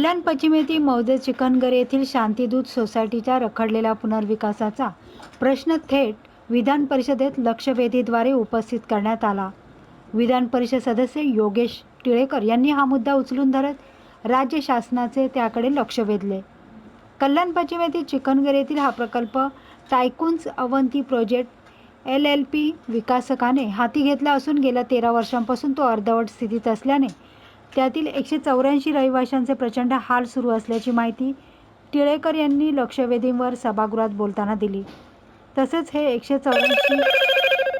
कल्याण पश्चिम येथील मौजे चिकनगर येथील शांतीदूत सोसायटीच्या रखडलेल्या पुनर्विकासाचा प्रश्न थेट विधान परिषदेत लक्षवेधीद्वारे उपस्थित करण्यात आला. विधान परिषद सदस्य योगेश टिळेकर यांनी हा मुद्दा उचलून धरत राज्य शासनाचे त्याकडे लक्ष वेधले. कल्याण पश्चिम येथील चिकनगर येथील हा प्रकल्प Tycoons Avanti project L L P विकासकाने हाती घेतला असून गेल्या तेरा वर्षांपासून तो अर्धवट स्थितीत असल्याने त्यातील एकशे चौऱ्याऐंशी रहिवाशांचे प्रचंड हाल सुरू असल्याची माहिती टिळेकर यांनी लक्षवेधींवर सभागृहात बोलताना दिली. तसेच हे एकशे चौऱ्याऐंशी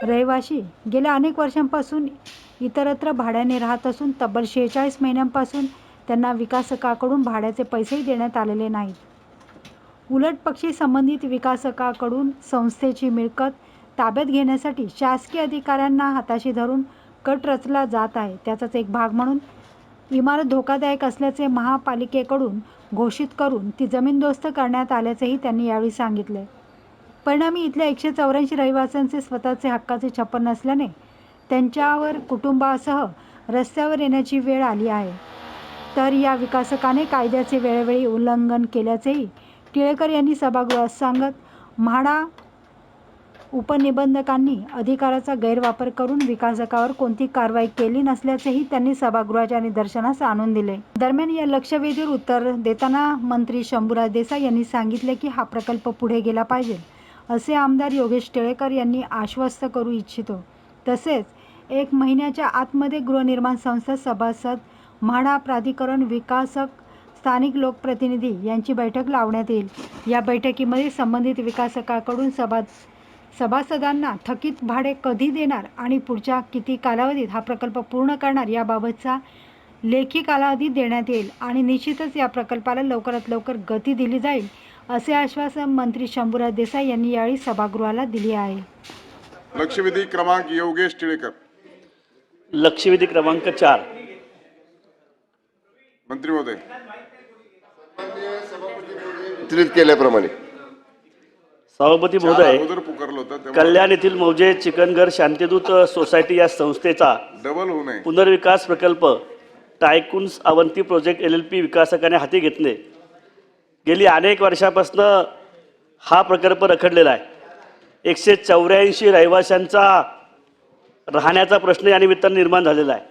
रहिवाशी गेल्या अनेक वर्षांपासून इतरत्र भाड्याने राहत असून तब्बल शेहेचाळीस महिन्यांपासून त्यांना विकासकाकडून भाड्याचे पैसेही देण्यात आलेले नाहीत. उलट पक्षी संबंधित विकासकाकडून संस्थेची मिळकत ताब्यात घेण्यासाठी शासकीय अधिकाऱ्यांना हाताशी धरून कट रचला जात आहे त्याचाच एक भाग म्हणून इमारत धोकादायक असल्याचे महापालिकेकडून घोषित करून ती जमीनदोस्त करण्यात आल्याचेही त्यांनी यावेळी सांगितले. परिणामी इथल्या एकशे चौऱ्याऐंशी रहिवाशांचे स्वतःचे हक्काचे छप्पर नसल्याने त्यांच्यावर कुटुंबासह रस्त्यावर येण्याची वेळ आली आहे. तर या विकासकाने कायद्याचे वेळोवेळी उल्लंघन केल्याचेही टिळेकर यांनी सभागृहात सांगत म्हाडा उपनिबंधकांनी अधिकाराचा गैरवापर करून विकासकावर कोणती कारवाई केली नसल्याचेही त्यांनी सभागृहाच्या निदर्शनास आणून दिले. दरम्यान या लक्षवेधीवर उत्तर देताना मंत्री शंभूराज देसाई यांनी सांगितले की हा प्रकल्प पुढे गेला पाहिजे असे आमदार योगेश टिळेकर यांनी आश्वस्त करू इच्छितो. तसेच एक महिन्याच्या आतमध्ये गृहनिर्माण संस्था सभासद म्हाडा प्राधिकरण विकासक स्थानिक लोकप्रतिनिधी यांची बैठक लावण्यात येईल. या बैठकीमध्ये संबंधित विकासकाकडून सभा सभासदांना थकीत भाडे कधी देणार आणि पुढच्या किती कालावधीत हा प्रकल्प पूर्ण करणार याबाबतचा लेखी कालावधी देण्यात येईल आणि निश्चितच या प्रकल्पाला लवकरात लवकर गती दिली जाईल असे आश्वासन मंत्री शंभूराज देसाई यांनी यावेळी सभागृहाला दिले आहे. लक्षवेधी क्रमांक योगेश टिळेकर. लक्षवेधी क्रमांक चार. मंत्री महोदय. वितरित केल्याप्रमाणे. सभापती महोदय कल्याण येथील मौजे चिकनगर शांतिदूत सोसायटी या संस्थेचा डबल पुनर्विकास प्रकल्प Tycoons Avanti project L L P विकासकाने हाती घेतले. गेली अनेक वर्षापासून हा प्रकल्प रखडलेला आहे. एकशे चौऱ्याऐंशी रहिवाशांचा राहण्याचा प्रश्न या निमित्तानं निर्माण झालेला आहे.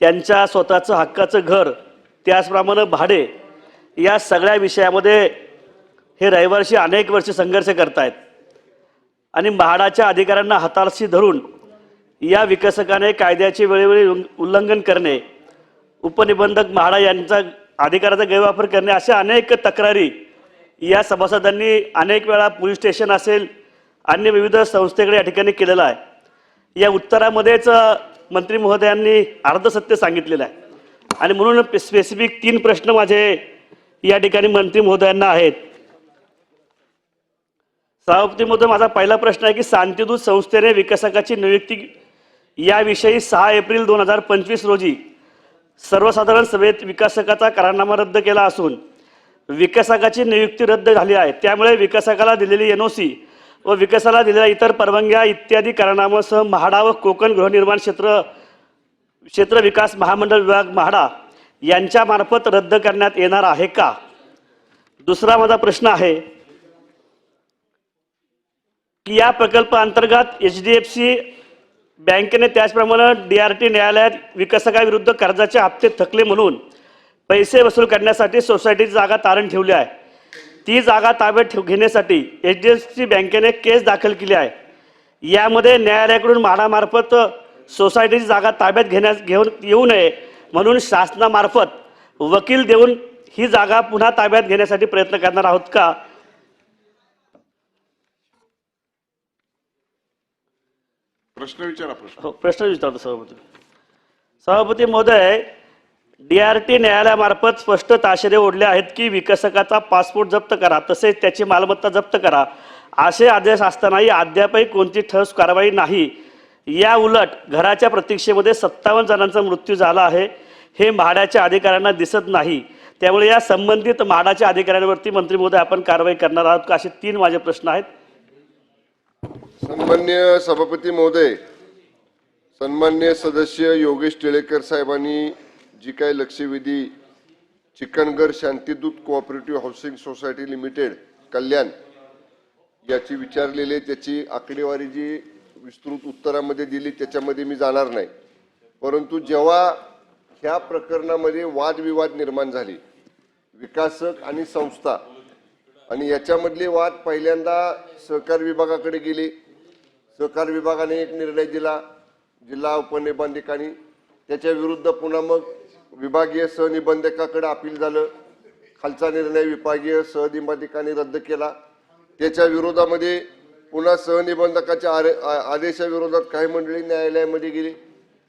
त्यांच्या स्वतःचं हक्काचं घर त्याचप्रमाणे भाडे या सगळ्या विषयामध्ये हे रहिवासी अनेक वर्ष संघर्ष करतायत. आणि म्हाडाच्या अधिकाऱ्यांना हाताशी धरून या विकसकाने कायद्याचे वेळोवेळी उल्लंघन करणे उपनिबंधक म्हाडा यांचा अधिकाराचा गैरवापर करणे अशा अनेक तक्रारी या सभासदांनी अनेक वेळा पोलीस स्टेशन असेल अन्य विविध संस्थेकडे या ठिकाणी केलेलं आहे. या उत्तरामध्येच मंत्री महोदयांनी अर्धसत्य सांगितलेलं आहे. आणि म्हणून स्पेसिफिक तीन प्रश्न माझे या ठिकाणी मंत्री महोदयांना आहेत. सभापतीमधून माझा पहिला प्रश्न आहे की शांतीदूत संस्थेने विकसकाची नियुक्ती याविषयी सहा एप्रिल दोन हजार पंचवीस रोजी सर्वसाधारण सभेत विकासकाचा करारनामा रद्द केला असून विकासकाची नियुक्ती रद्द झाली आहे. त्यामुळे विकासकाला दिलेली एन ओ सी व विकासाला दिलेल्या इतर परवानग्या इत्यादी कारणामासह म्हाडा व कोकण गृहनिर्माण क्षेत्र क्षेत्र विकास महामंडळ विभाग म्हाडा यांच्यामार्फत रद्द करण्यात येणार आहे का? दुसरा माझा प्रश्न आहे या प्रकल्पाअंतर्गत एच डी एफ सी बँकेने त्याचप्रमाणे डी आर टी न्यायालयात विकसकाविरुद्ध कर्जाचे हप्ते थकले म्हणून पैसे वसूल करण्यासाठी सोसायटीची जागा तारण ठेवली आहे. ती जागा ताब्यात ठेव घेण्यासाठी एच डी एफ सी बँकेने केस दाखल केली आहे. यामध्ये न्यायालयाकडून म्हाडामार्फत सोसायटीची जागा ताब्यात घेण्यास घेऊन येऊ नये म्हणून शासनामार्फत वकील देऊन ही जागा पुन्हा ताब्यात घेण्यासाठी प्रयत्न करणार आहोत का? प्रश्न विचारा प्रश्न. हो प्रश्न विचारतो सभापती. सभापती महोदय डी आर टी न्यायालयामार्फत स्पष्ट ताशेरे ओढले आहेत की विकसकाचा पासपोर्ट जप्त करा तसेच त्याची मालमत्ता जप्त करा. असे आदेश असतानाही अद्यापही कोणती ठस कारवाई नाही. या उलट घराच्या प्रतीक्षेमध्ये सत्तावन्न जणांचा मृत्यू झाला आहे. हे म्हाडाच्या अधिकाऱ्यांना दिसत नाही. त्यामुळे या संबंधित म्हाडाच्या अधिकाऱ्यांवरती मंत्री महोदय आपण कारवाई करणार आहोत का? असे तीन माझे प्रश्न आहेत. सन्मान्य सभापती महोदय सन्मान्य सदस्य योगेश टिळेकर साहेबांनी जी काही लक्षवेधी Chikanagar Shantidoot cooperative housing society limited Kalyan याची विचारलेली त्याची आकडेवारी जी विस्तृत उत्तरामध्ये दिली त्याच्यामध्ये मी जाणार नाही. परंतु जेव्हा ह्या प्रकरणामध्ये वादविवाद निर्माण झाले विकासक आणि संस्था आणि याच्यामधले वाद पहिल्यांदा सहकार विभागाकडे गेले. सहकार विभागाने एक निर्णय दिला जिल्हा उपनिबंधकांनी. त्याच्या विरुद्ध पुन्हा मग विभागीय सहनिबंधकाकडे अपील झालं. खालचा निर्णय विभागीय सहनिबंधकांनी रद्द केला. त्याच्या विरोधामध्ये पुन्हा सहनिबंधकाच्या आरे- आदेशाविरोधात काही मंडळी न्यायालयामध्ये गेली.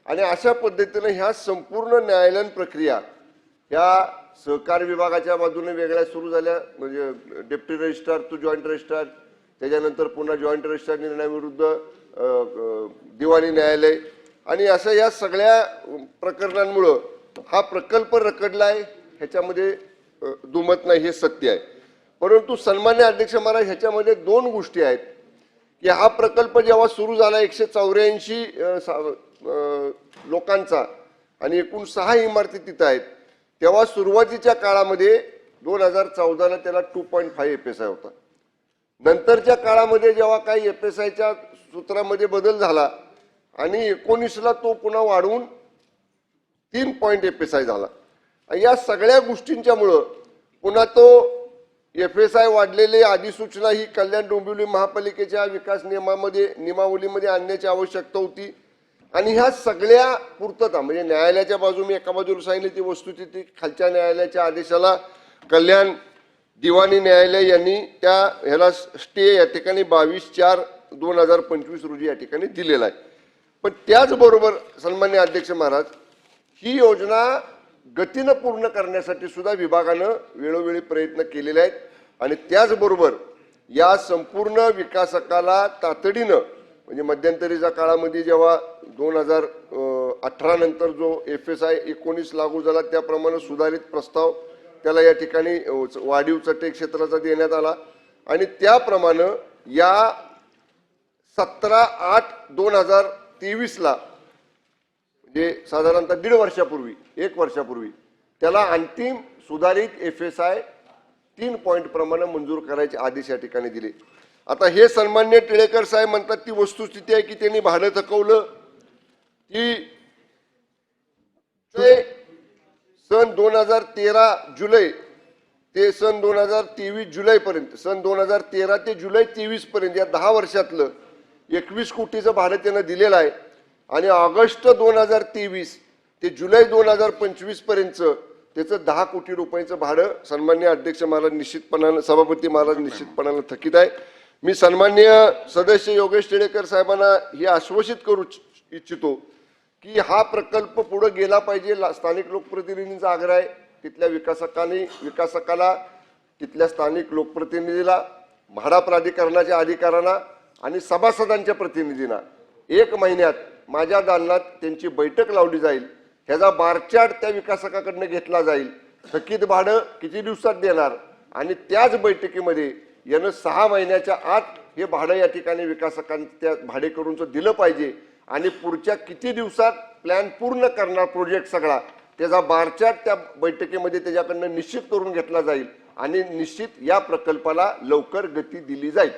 आणि अशा पद्धतीनं ह्या संपूर्ण न्यायालयीन प्रक्रिया ह्या सहकार विभागाच्या बाजूने वेगळ्या सुरू झाल्या. म्हणजे deputy registrar to joint registrar त्याच्यानंतर पुन्हा जॉईंट रजिस्ट्रार निर्णयाविरुद्ध दिवाणी न्यायालय. आणि असं या सगळ्या प्रकरणांमुळं हा प्रकल्प रखडलाय ह्याच्यामध्ये दुमत नाही हे सत्य आहे. परंतु सन्मान्य अध्यक्ष महाराज ह्याच्यामध्ये दोन गोष्टी आहेत. की हा प्रकल्प जेव्हा सुरू झाला एकशे चौऱ्याऐंशी लोकांचा आणि एकूण सहा इमारती तिथं आहेत तेव्हा सुरुवातीच्या काळामध्ये दोन हजार चौदाला त्याला two point five F S I होता. नंतरच्या काळामध्ये जेव्हा काही एफ एस आयच्या सूत्रामध्ये बदल झाला आणि एकोणीसला तो पुन्हा वाढवून तीन पॉईंट एफ एस आय झाला. या सगळ्या गोष्टींच्यामुळं पुन्हा तो एफ एस आय वाढलेले अधिसूचना ही कल्याण डोंबिवली महापालिकेच्या विकास नियमामध्ये नियमावलीमध्ये आणण्याची आवश्यकता होती. आणि ह्या सगळ्या पूर्तता म्हणजे न्यायालयाच्या बाजू मी एका बाजूला सांगितली ती वस्तुस्थिती खालच्या न्यायालयाच्या आदेशाला कल्याण दिवाणी न्यायालय यांनी त्या ह्याला स्टे या ठिकाणी बावीस चार दोन हजार पंचवीस रोजी या ठिकाणी दिलेला आहे. पण त्याचबरोबर सन्मान्य अध्यक्ष महाराज ही योजना गतीनं पूर्ण करण्यासाठी सुद्धा विभागानं वेळोवेळी प्रयत्न केलेले आहेत. आणि त्याचबरोबर या संपूर्ण विकासकाला तातडीनं म्हणजे मध्यंतरीच्या काळामध्ये जेव्हा दोन हजार अठरा नंतर जो एफ एस आय एकोणीस लागू झाला त्याप्रमाणे सुधारित प्रस्ताव त्याला या ठिकाणी वाढीव चटे क्षेत्राचा देण्यात आला. आणि त्याप्रमाणे या सतरा आठ दोन हजार तेवीसला म्हणजे साधारणतः दीड वर्षापूर्वी एक वर्षापूर्वी त्याला अंतिम सुधारित एफ एस आय तीन पॉईंट प्रमाणे मंजूर करायचे आदेश या ठिकाणी दिले. आता हे सन्मान्य टिळेकर साहेब म्हणतात ती वस्तुस्थिती आहे की त्यांनी भाडं थकवलं. की ते सन दोन हजार तेरा जुलै ते सन दोन हजार तेवीस जुलैपर्यंत सन दोन हजार तेरा ते जुलै तेवीसपर्यंत या दहा वर्षातलं एकवीस कोटीचं भाडं त्यानं दिलेलं आहे. आणि ऑगस्ट दोन हजार तेवीस ते जुलै दोन हजार पंचवीसपर्यंतचं त्याचं दहा कोटी रुपयाचं भाडं सन्मान्य अध्यक्ष महाराज निश्चितपणानं सभापती महाराज निश्चितपणानं थकीत आहे. मी सन्मान्य सदस्य योगेश टिळेकर साहेबांना हे आश्वासित करू इच्छ- इच्छितो की हा प्रकल्प पुढे गेला पाहिजे. ला- स्थानिक लोकप्रतिनिधींचा आग्रह आहे. तिथल्या विकासकांनी विकासकाला तिथल्या स्थानिक लोकप्रतिनिधीला म्हाडा प्राधिकरणाच्या अधिकाऱ्यांना आणि सभासदांच्या प्रतिनिधींना एक महिन्यात माझ्या दालनात त्यांची बैठक लावली जाईल. ह्याचा बारचार्ट त्या विकासकाकडनं घेतला जाईल. थकीत भाडं किती दिवसात देणार? आणि त्याच बैठकीमध्ये यानं सहा महिन्याच्या आत हे भाडं या ठिकाणी विकासकांच्या भाडेकरूंचं दिलं पाहिजे. आणि पुढच्या किती दिवसात प्लॅन पूर्ण करणार प्रोजेक्ट सगळा त्याचा बारचार्ट त्या बैठकीमध्ये त्याच्याकडनं निश्चित करून घेतला जाईल. आणि निश्चित या प्रकल्पाला लवकर गती दिली जाईल.